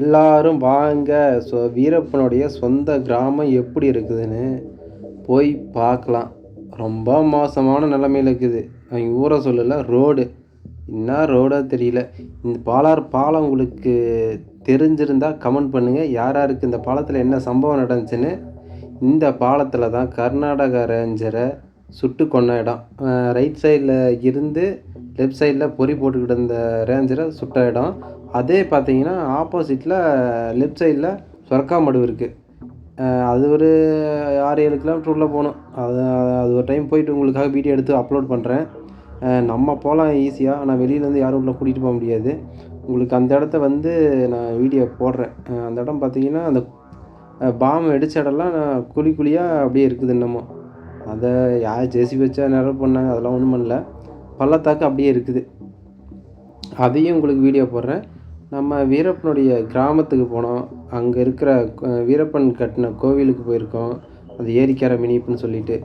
எல்லாரும் வாங்க. ஸோ வீரப்பனுடைய சொந்த கிராமம் எப்படி இருக்குதுன்னு போய் பார்க்கலாம். ரொம்ப மோசமான நிலமையில இருக்குது. அவங்க ஊரை சொல்லலை ரோடு. என்ன ரோடாக தெரியல. இந்த பாலார் பாலம் உங்களுக்கு தெரிஞ்சிருந்தால் கமெண்ட் பண்ணுங்கள் யார் யாருக்கு இந்த பாலத்தில் என்ன சம்பவம் நடந்துச்சுன்னு. இந்த பாலத்தில் தான் கர்நாடக ரேஞ்சரை சுட்டு கொன்ன இடம் ரைட் சைடில் இருந்து லெஃப்ட் சைடில் பொறி போட்டுக்கிட்டு இருந்த ரேஞ்சரை சுட்ட இடம். அதே பார்த்தீங்கன்னா ஆப்போசிட்டில் லெஃப்ட் சைடில் சொர்க்காமடு இருக்குது அது ஒரு ஆறு ஏழு கிலோமீட்டர் உள்ளே போகணும். அது அது ஒரு டைம் போயிட்டு உங்களுக்காக வீடியோ எடுத்து அப்லோட் பண்ணுறேன் நம்ம போகலாம் ஈஸியாக ஆனால் வெளியிலேருந்து யாரும் உள்ள கூட்டிகிட்டு போக முடியாது. உங்களுக்கு அந்த இடத்த வந்து நான் வீடியோ போடுறேன். அந்த இடம் பார்த்தீங்கன்னா அந்த பாம் வெடிச்ச இடம்லாம் குழி குழியாக அப்படியே இருக்குது இன்னமும். அதை யார் ஜேசி வச்சா நிரல் பண்ணாங்க அதெல்லாம் ஒன்றும் பண்ணல. பள்ளத்தாக்கு அப்படியே இருக்குது. அதையும் உங்களுக்கு வீடியோ போடுறேன். நம்ம வீரப்பனுடைய கிராமத்துக்கு போனோம். அங்கே இருக்கிற வீரப்பன் கட்டின கோவிலுக்கு போயிருக்கோம். அது ஏரிக்கரை மினிப்புன்னு சொல்லிட்டு.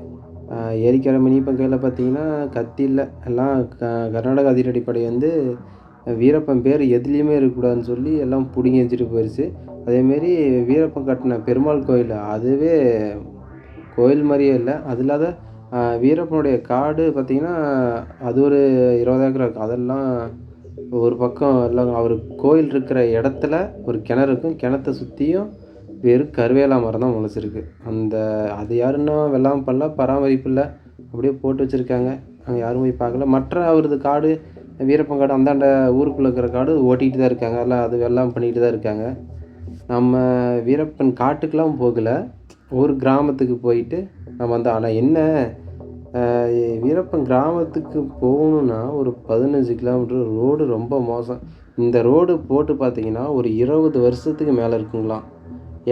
ஏரிக்கரை மினிப்பன் கையில் பார்த்தீங்கன்னா கத்தி இல்லை. எல்லாம் க கர்நாடக அதிரடிப்படை வந்து வீரப்பன் பேர் எதுலேயுமே இருக்கக்கூடாதுன்னு சொல்லி எல்லாம் பிடுங்கி வச்சுட்டு போயிடுச்சு அதேமாரி வீரப்பன் கட்டின பெருமாள் கோயில் அதுவே கோயில் மாதிரியே இல்லை. அது இல்லாத வீரப்பனுடைய காடு பார்த்திங்கன்னா அது ஒரு இருபது ஏக்கர் இருக்கும் அதெல்லாம் ஒரு பக்கம் எல்லாம் அவர் கோயில் இருக்கிற இடத்துல ஒரு கிணறு இருக்கும். கிணத்த சுற்றியும் வெறும் கருவேலா மரம் தான் முளைச்சிருக்கு. அந்த அது யாருன்னா வெள்ளாமை பண்ணல பராமரிப்பு இல்லை. அப்படியே போட்டு வச்சுருக்காங்க. அங்கே யாரும் போய் பார்க்கல. மற்ற அவரது காடு வீரப்பன் காடு அந்தாண்ட ஊருக்குள்ளே இருக்கிற காடு ஓட்டிகிட்டு தான் இருக்காங்க. எல்லாம் அது வெள்ளாமை பண்ணிகிட்டு தான் இருக்காங்க. நம்ம வீரப்பன் காட்டுக்கெலாம் போகலை. ஒரு கிராமத்துக்கு போயிட்டு நம்ம வந்து ஆனால் என்ன வீரப்பன் கிராமத்துக்கு போகணுன்னா ஒரு பதினஞ்சு கிலோமீட்டர் ரோடு ரொம்ப மோசம். இந்த ரோடு போட்டு பார்த்தீங்கன்னா ஒரு இருபது வருஷத்துக்கு மேலே இருக்குங்களாம்.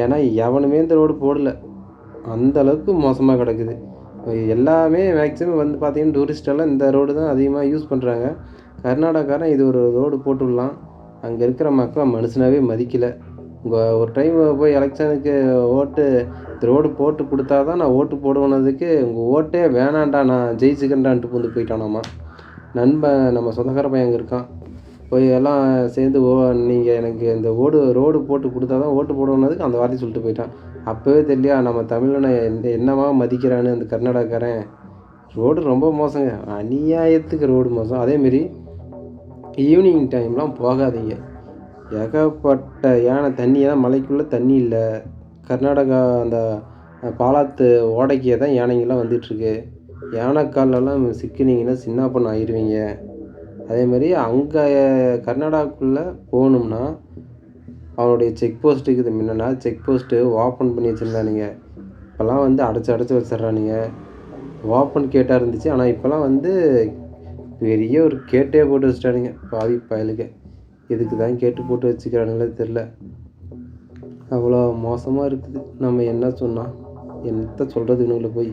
ஏன்னா எவனுமே இந்த ரோடு போடலை. அந்த அளவுக்கு மோசமாக கிடக்குது. எல்லாமே மேக்ஸிமம் வந்து பார்த்தீங்கன்னா டூரிஸ்டெல்லாம் இந்த ரோடு தான் அதிகமாக யூஸ் பண்ணுறாங்க கர்நாடகாரன் இது ஒரு ரோடு போட்டுடலாம். அங்கே இருக்கிற மக்களை மனுஷனாகவே மதிக்கலை. உங்கள் ஒரு டைம் போய் எலெக்ஷனுக்கு ஓட்டு ரோடு போட்டு கொடுத்தா தான் நான் ஓட்டு போடுவனதுக்கு உங்கள் ஓட்டே வேணான்டா நான் ஜெயிச்சுக்கிறேன்டான்ட்டு பூந்து போயிட்டானாம்மா நண்பன் நம்ம சொந்தக்கார பையன் அங்கே இருக்கான். போய் எல்லாம் சேர்ந்து ஓ நீங்கள் எனக்கு இந்த ஓடு ரோடு போட்டு கொடுத்தா தான் ஓட்டு போடுவனதுக்கு அந்த வார்த்தை சொல்லிட்டு போயிட்டான். அப்போவே தெரியலையா நம்ம தமிழனை எந்த என்னவா மதிக்கிறான்னு அந்த கர்நாடகாரன் ரோடு ரொம்ப மோசங்க. அநியாயத்துக்கு ரோடு மோசம். அதேமாரி ஈவினிங் டைம்லாம் போகாதீங்க. ஏகப்பட்ட யானை தண்ணி தான் மலைக்குள்ளே தண்ணி இல்லை. கர்நாடகா அந்த பாலாத்து ஓடைக்கே தான் யானைங்கெல்லாம் வந்துட்டுருக்கு யானைக்காலெல்லாம் சிக்கினீங்கன்னா சின்ன பொண்ணு ஆயிடுவீங்க அதேமாதிரி அங்கே கர்நாடகாக்குள்ளே போகணும்னா அவனுடைய செக் போஸ்ட் இருக்குது. முன்னனா செக் போஸ்ட்டு ஓப்பன் பண்ணி வச்சுருந்தானுங்க. இப்போல்லாம் வந்து அடைச்சி அடைச்சி வச்சிட்றானுங்க. ஓப்பன் கேட்டாக இருந்துச்சு. ஆனால் இப்போல்லாம் வந்து பெரிய ஒரு கேட்டே போட்டு வச்சுட்டானுங்க. பாவி பயலுக்கு எதுக்கு தான் கேட்டு போட்டு வச்சுக்கிறானுங்களே தெரில அவ்வளோ மோசமாக இருக்குது. நம்ம என்ன சொன்னால் என்னத்த சொல்கிறது இவனுங்களை போய்?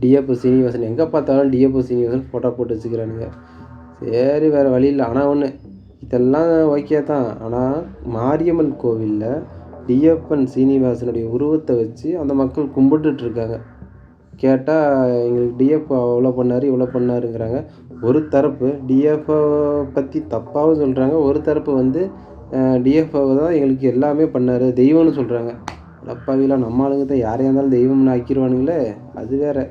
டிஎப்பு சீனிவாசன் எங்கே பார்த்தாலும் டிஎஃப் சீனிவாசன் ஃபோட்டோ போட்டு வச்சுக்கிறானுங்க. சரி வேறு வழி இல்லை. ஆனால் ஒன்று இதெல்லாம் ஓகே தான். ஆனால் மாரியம்மன் கோவிலில் டிஎப்பன் சீனிவாசனுடைய உருவத்தை வச்சு அந்த மக்கள் கும்பிட்டுட்ருக்காங்க கேட்டால் எங்களுக்கு டிஎஃப் அவ்வளோ பண்ணார் இவ்வளோ பண்ணாருங்கிறாங்க. ஒரு தரப்பு டிஎஃப்ஓ பற்றி தப்பாகவும் சொல்கிறாங்க ஒரு தரப்பு வந்து டிஎஃப்ஓ தான் எங்களுக்கு எல்லாமே பண்ணார். தெய்வம்னு சொல்கிறாங்க அடப்பாவிலாம் நம்ம ஆளுங்க தான் யாரையாக இருந்தாலும் தெய்வம்னு ஆக்கிடுவானுங்களே அது வேறு.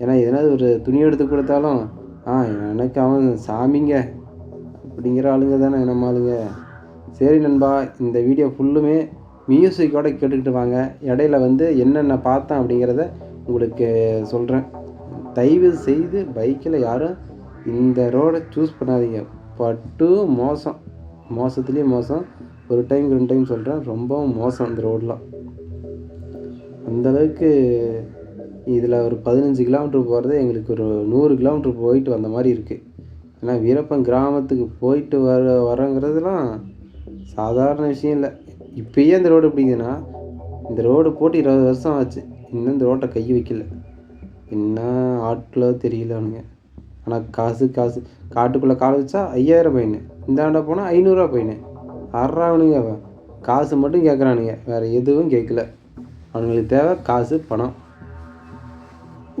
ஏன்னா எதனாவது ஒரு துணி எடுத்து கொடுத்தாலும் ஆ எனக்கு அவன் சாமிங்க அப்படிங்கிற ஆளுங்க தானே நம்ம ஆளுங்க. சரி நண்பா இந்த வீடியோ ஃபுல்லுமே மியூசிக்கோடு கேட்டுக்கிட்டு வாங்க. இடையில வந்து என்னென்ன பார்த்தேன் அப்படிங்கிறத உங்களுக்கு சொல்கிறேன் தயவு செய்து பைக்கில் யாரும் இந்த ரோடை சூஸ் பண்ணாதீங்க. பட்டு மோசம். மோசத்துலேயே மோசம். ஒரு டைம் ரெண்டு டைம் சொல்கிறேன் ரொம்ப மோசம் இந்த ரோடெலாம் அந்தளவுக்கு இதில் ஒரு பதினஞ்சு கிலோமீட்டர் போகிறது எங்களுக்கு ஒரு நூறு கிலோமீட்டர் போயிட்டு வந்த மாதிரி இருக்குது ஏன்னா வீரப்பன் கிராமத்துக்கு போயிட்டு வர வரங்கிறதுலாம் சாதாரண விஷயம் இல்லை. இப்போயே இந்த ரோடு எப்படிங்கன்னா இந்த ரோடு போட்டு இருபது வருஷம் ஆச்சு. இன்னும் இந்த ரோட்டை கை வைக்கல. என்ன ஆட்டில் தெரியல அவனுங்க. ஆனால் காசு காசு. காட்டுக்குள்ளே கால் வச்சா ஐயாயிரம் பையனு. இந்தாண்ட போனால் ஐநூறுரூவா பையனு. அறானுங்க காசு மட்டும் கேட்குறானுங்க வேறு எதுவும் கேட்கல அவனுங்களுக்கு தேவை காசு பணம்.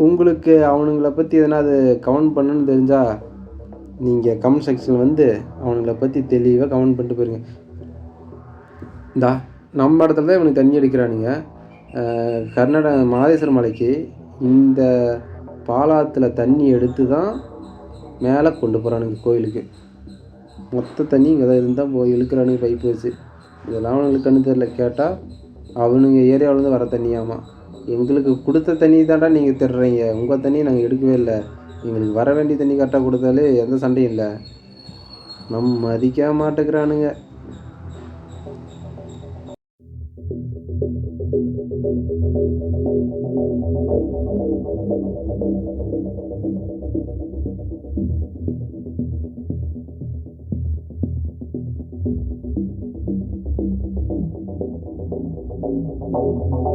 உங்களுக்கு அவனுங்களை பற்றி எதனா அது கமெண்ட் பண்ணுன்னு தெரிஞ்சால் நீங்கள் கமெண்ட் செக்ஷனில் வந்து அவனுங்களை பற்றி தெளிவாக கமெண்ட் பண்ணிட்டு போயிருங்க. இந்தா நம்ம இடத்துல தான் இவனுக்கு தண்ணி அடிக்கிறானுங்க. அஹ் கர்நாடகா மலைக்கு இந்த பாலாத்தில் தண்ணி எடுத்து தான் மேலே கொண்டு போகிறானுங்க கோயிலுக்கு. மொத்த தண்ணி இங்கே தான் இருந்தால் போய் இழுக்கிறானுங்க பைப் வச்சு. இதெல்லாம் அவனுங்களுக்கு கண்ணு தெரில கேட்டால் அவனுங்க ஏரியாவிலேருந்து வர தண்ணியாமா. எங்களுக்கு கொடுத்த தண்ணி தான்டா நீங்கள் திடுறீங்க உங்கள் தண்ணியை நாங்கள் எடுக்கவே இல்லை. எங்களுக்கு வர வேண்டிய தண்ணி கரெக்டாக கொடுத்தாலே எந்த சண்டையும் இல்லை. நம்ம மதிக்க மாட்டேங்கிறானுங்க.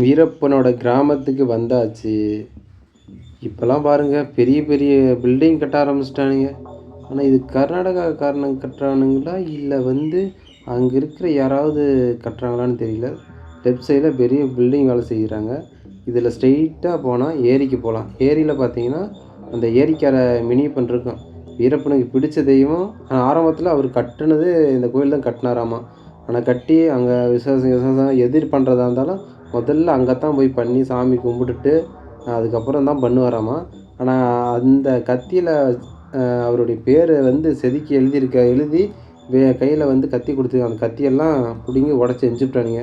வீரப்பனோட கிராமத்துக்கு வந்தாச்சு. இப்போல்லாம் பாருங்கள் பெரிய பெரிய பில்டிங் கட்ட ஆரம்பிச்சிட்டானுங்க. ஆனால் இது கர்நாடகா காரணம் கட்டுறானுங்களா? இல்லை வந்து அங்கே இருக்கிற யாராவது கட்டுறாங்களான்னு தெரியல. லெஃப்ட் சைடில் பெரிய பில்டிங் வேலை செய்கிறாங்க இதில் ஸ்ட்ரெயிட்டாக போனால் ஏரிக்கு போகலாம் ஏரியில் பார்த்தீங்கன்னா அந்த ஏரிக்கரை மினி பண்ணிருக்கோம் வீரப்பனுக்கு பிடிச்ச தெய்வம். ஆரம்பத்தில் அவர் கட்டினது இந்த கோயில் தான் கட்டினாராமா. ஆனால் கட்டி அங்கே விசேஷம் விசேஷம் எதிர் பண்ணுறதா இருந்தாலும் முதல்ல அங்கே தான் போய் பண்ணி சாமி கும்பிட்டுட்டு அதுக்கப்புறம் தான் பண்ணுவாராமா. ஆனால் அந்த கத்தியில் அவருடைய பேர் வந்து செதுக்கி எழுதியிருக்க எழுதி வே கையில் வந்து கத்தி கொடுத்து அந்த கத்தியெல்லாம் பிடுங்கி உடச்சி எரிஞ்சுட்டானுங்க.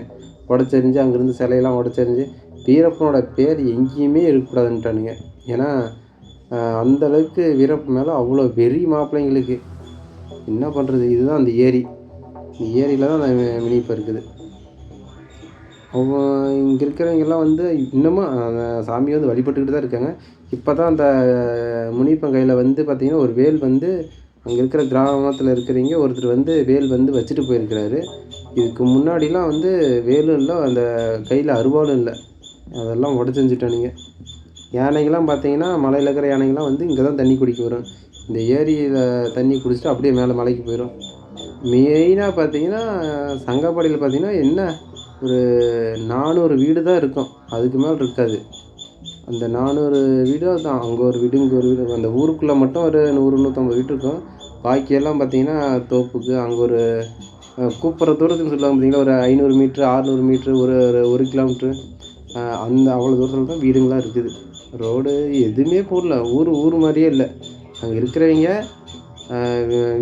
உடச்செறிஞ்சு அங்கேருந்து சிலையெல்லாம் உடச்செறிஞ்சு வீரப்பனோட பேர் எங்கேயுமே இருக்கக்கூடாதுன்ட்டானுங்க. ஏன்னா அந்தளவுக்கு அந்த அளவுக்கு மேலே அவ்வளோ வெறி மாப்பிள்ளைங்களுக்கு என்ன பண்ணுறது இதுதான் அந்த ஏரி. இந்த ஏரியில் தான் அந்த மினிப்போ இருக்குது. அவன் இங்கே இருக்கிறவங்கெல்லாம் வந்து இன்னமும் அந்த சாமியை வந்து வழிபட்டுக்கிட்டு தான் இருக்காங்க. இப்போ தான் அந்த முனிப்பன் கையில் வந்து பார்த்திங்கன்னா ஒரு வேல் வந்து அங்கே இருக்கிற கிராமத்தில் இருக்கிறவங்க ஒருத்தர் வந்து வேல் வந்து வச்சுட்டு போயிருக்கிறாரு. இதுக்கு முன்னாடிலாம் வந்து வேலும் இல்லை அந்த கையில் அருவாளும் இல்லை. அதெல்லாம் உடச்செஞ்சிட்டானுங்க யானைகள்லாம் பார்த்தீங்கன்னா மலையில் இருக்கிற யானைகள்லாம் வந்து இங்கே தான் தண்ணி குடிக்க வரும். இந்த ஏரியில் தண்ணி குடிச்சிட்டு அப்படியே மேலே மலைக்கு போயிடும் மெயினாக பார்த்தீங்கன்னா சங்கப்பாடியில் பார்த்தீங்கன்னா என்ன? ஒரு நானூறு வீடு தான் இருக்கும். அதுக்கு மேலே இருக்காது. அந்த நானூறு வீடு தான் அங்கே ஒரு வீடு இங்கே ஒரு வீடு. அந்த ஊருக்குள்ளே மட்டும் ஒரு நூறு நூற்றம்பது வீடு இருக்கும். பாக்கியெல்லாம் பார்த்தீங்கன்னா தோப்புக்கு அங்கே ஒரு கூப்பிட்ற தூரத்துக்கு சொல்லுவாங்க பார்த்தீங்கன்னா ஒரு ஐநூறு மீட்ரு ஆறுநூறு மீட்ரு ஒரு ஒரு ஒரு கிலோமீட்ரு அந்த அவ்வளோ தூரத்தில் தான் வீடுங்களாம் இருக்குது. ரோடு எதுவுமே போடல. ஊர் ஊர் மாதிரியே இல்லை. அங்கே இருக்கிறவங்க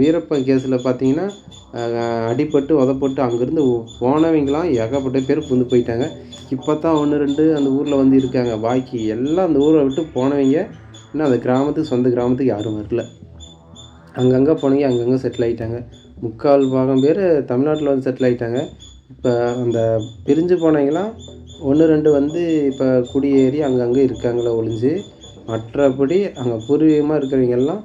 வீரப்பன் கேஸில் பார்த்தீங்கன்னா அடிப்பட்டு அடிபட்டு உதப்பட்டு அங்கேருந்து போனவங்களாம் ஏகப்பட்ட பேர் புந்து போயிட்டாங்க. இப்போ தான் ஒன்று ரெண்டு அந்த ஊரில் வந்து இருக்காங்க. பாக்கி எல்லாம் அந்த ஊரை விட்டு போனவங்க இன்னும் அந்த கிராமத்துக்கு சொந்த கிராமத்துக்கு யாரும் வரல. அங்கங்கே போனவங்க அங்கங்கே செட்டில் ஆகிட்டாங்க முக்கால் பாகம் பேர் தமிழ்நாட்டில் வந்து செட்டில் ஆகிட்டாங்க இப்போ அந்த பிரிஞ்சு போனவங்களாம் ஒன்று ரெண்டு வந்து இப்போ குடியேறி அங்கங்கே இருக்காங்களே ஒழிஞ்சு மற்றபடி அங்கே பூர்வீகமாக இருக்கிறவங்க எல்லாம்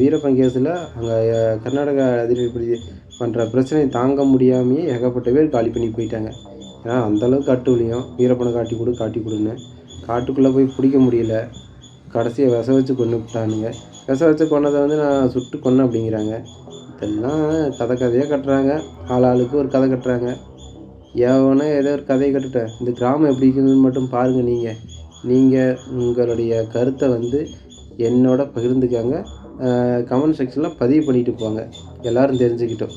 வீரப்பன் கேஸில் அங்கே கர்நாடகா அதிரடி பண்ணுற பிரச்சனையை தாங்க முடியாமையே ஏகப்பட்ட பேர் காலி பண்ணி போயிட்டாங்க. ஏன்னா அந்தளவுக்கு கட்டு வலியும். வீரப்பனை காட்டி கொடு காட்டி கொடுன்னு. காட்டுக்குள்ளே போய் பிடிக்க முடியல. கடைசியை விச வச்சு கொண்டு விட்டானுங்க. விச வச்சு கொண்டதை வந்து நான் சுட்டு கொன்னேன் அப்படிங்கிறாங்க. இதெல்லாம் கதை கதையாக கட்டுறாங்க. ஆள் ஆளுக்கு ஒரு கதை கட்டுறாங்க. எவனோ ஏதோ ஒரு கதையை கட்டுட்டேன். இந்த கிராமம் எப்படி இருக்குதுன்னு மட்டும் பாருங்கள் நீங்கள் நீங்கள் உங்களுடைய கருத்தை வந்து என்னோட பகிர்ந்துக்காங்க. கமெண்ட் செக்ஷனில் பதிவு பண்ணிட்டு போங்க. எல்லோரும் தெரிஞ்சுக்கிட்டோம்.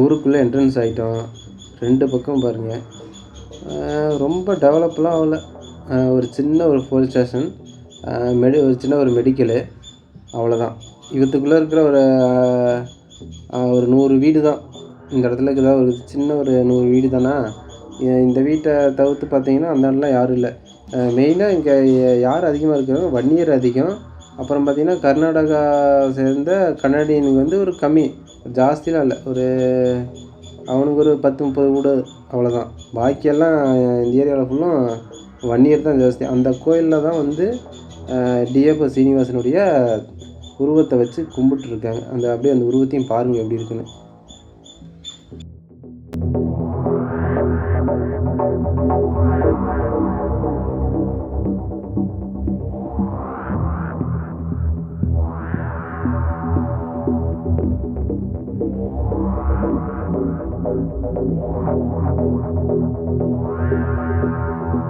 ஊருக்குள்ளே என்ட்ரன்ஸ் ஆகிட்டோம் ரெண்டு பக்கம் பாருங்கள் ரொம்ப டெவலப்லாம் ஆகல. ஒரு சின்ன ஒரு போலீஸ் ஸ்டேஷன் மெடி ஒரு சின்ன ஒரு மெடிக்கலு அவ்வளோதான் இதுக்குள்ளே இருக்கிற ஒரு ஒரு நூறு வீடு தான் இந்த இடத்துல இருக்கிற ஒரு சின்ன ஒரு நூறு வீடு தானா இந்த வீட்டை தவிர்த்து பார்த்தீங்கன்னா அந்த இடம்லாம் யாரும் இல்லை. மெயினாக இங்கே யார் அதிகமாக இருக்கிறாங்க வன்னியர் அதிகம். அப்புறம் பார்த்தீங்கன்னா கர்நாடகா சேர்ந்த கன்னடியனுக்கு வந்து ஒரு கம்மி. ஜாஸ்திலாம் இல்லை. ஒரு அவனுக்கு ஒரு பத்து முப்பது வீடு அவ்வளோதான் பாக்கியெல்லாம் இந்த ஏரியாவில் ஃபுல்லும் வன்னியர் தான் ஜாஸ்தி. அந்த கோயிலில் தான் வந்து டிஎஃப் சீனிவாசனுடைய உருவத்தை வச்சு கும்பிட்டுருக்காங்க. அந்த அப்படியே அந்த உருவத்தையும் பாருங்கள் எப்படி இருக்குன்னு.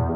நீ